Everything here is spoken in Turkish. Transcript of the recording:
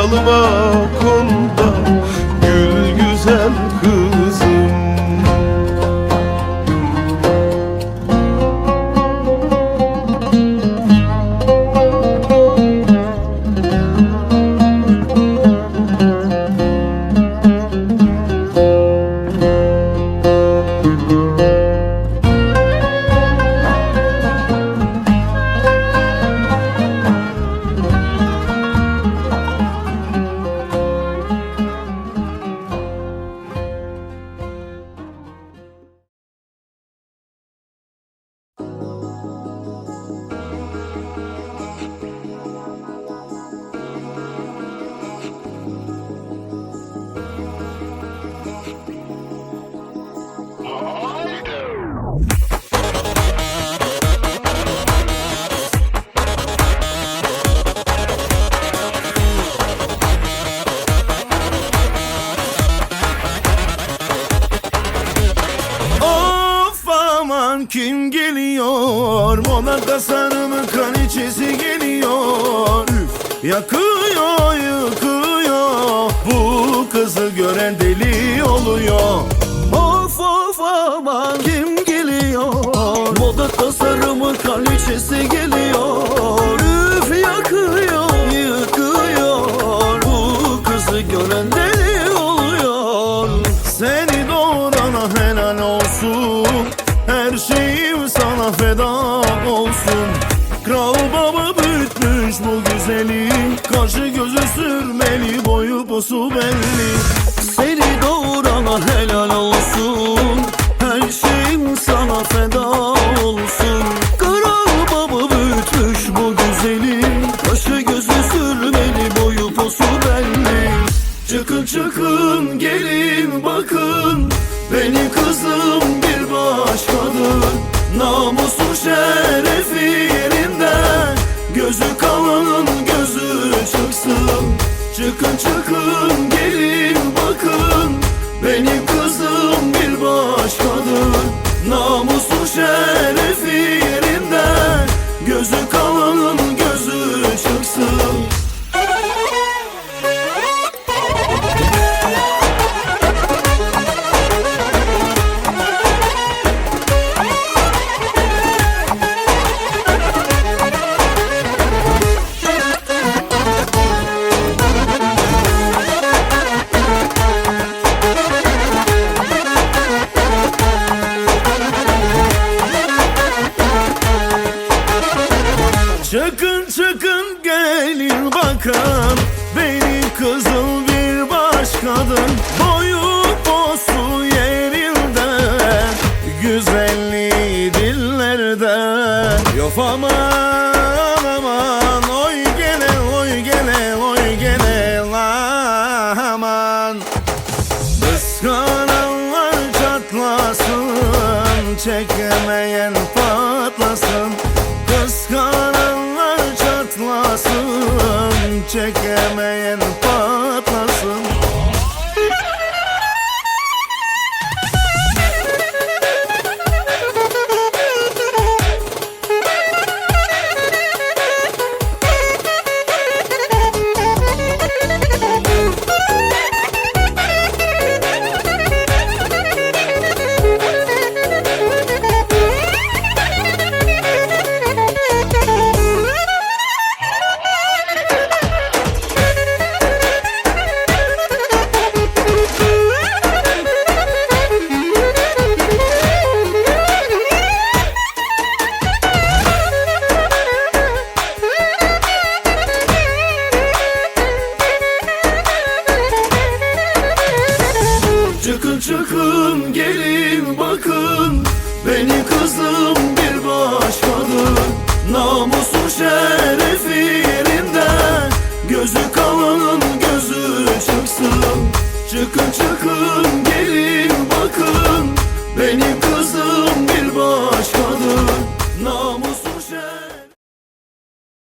Gül dalıma kim geliyor? Moda tasarımı kraliçesi geliyor. Üf, Yakıyor yıkıyor. Bu kızı gören deli oluyor. Of of aman kim geliyor? Moda tasarımı kraliçesi geliyor. Üf yakıyor yıkıyor. Bu kızı gören deli oluyor. Seni gözü sürmeli boyu posu belli. Seni doğurana helal olsun Her şeyim sana feda olsun. Kral baba büyütmüş bu güzeli Kaşı gözü sürmeli boyu posu belli. Çıkın çıkın gelin bakın Benim kızım başkadır Çıkın çıkın gelin bakın Benim kızım bir başkadır Boyu posu yerinde Güzelliği dillerde Yok aman aman Oy gele oy gele oy gele aman. Kıskananlar çatlasın Çekemeyen Çıkın çıkın gelin bakın. Beni kızım bir başkadır Namusun şeref yerinde Gözü kalın gözü çıksın. Çıkın çıkın gelin bakın. Beni kızım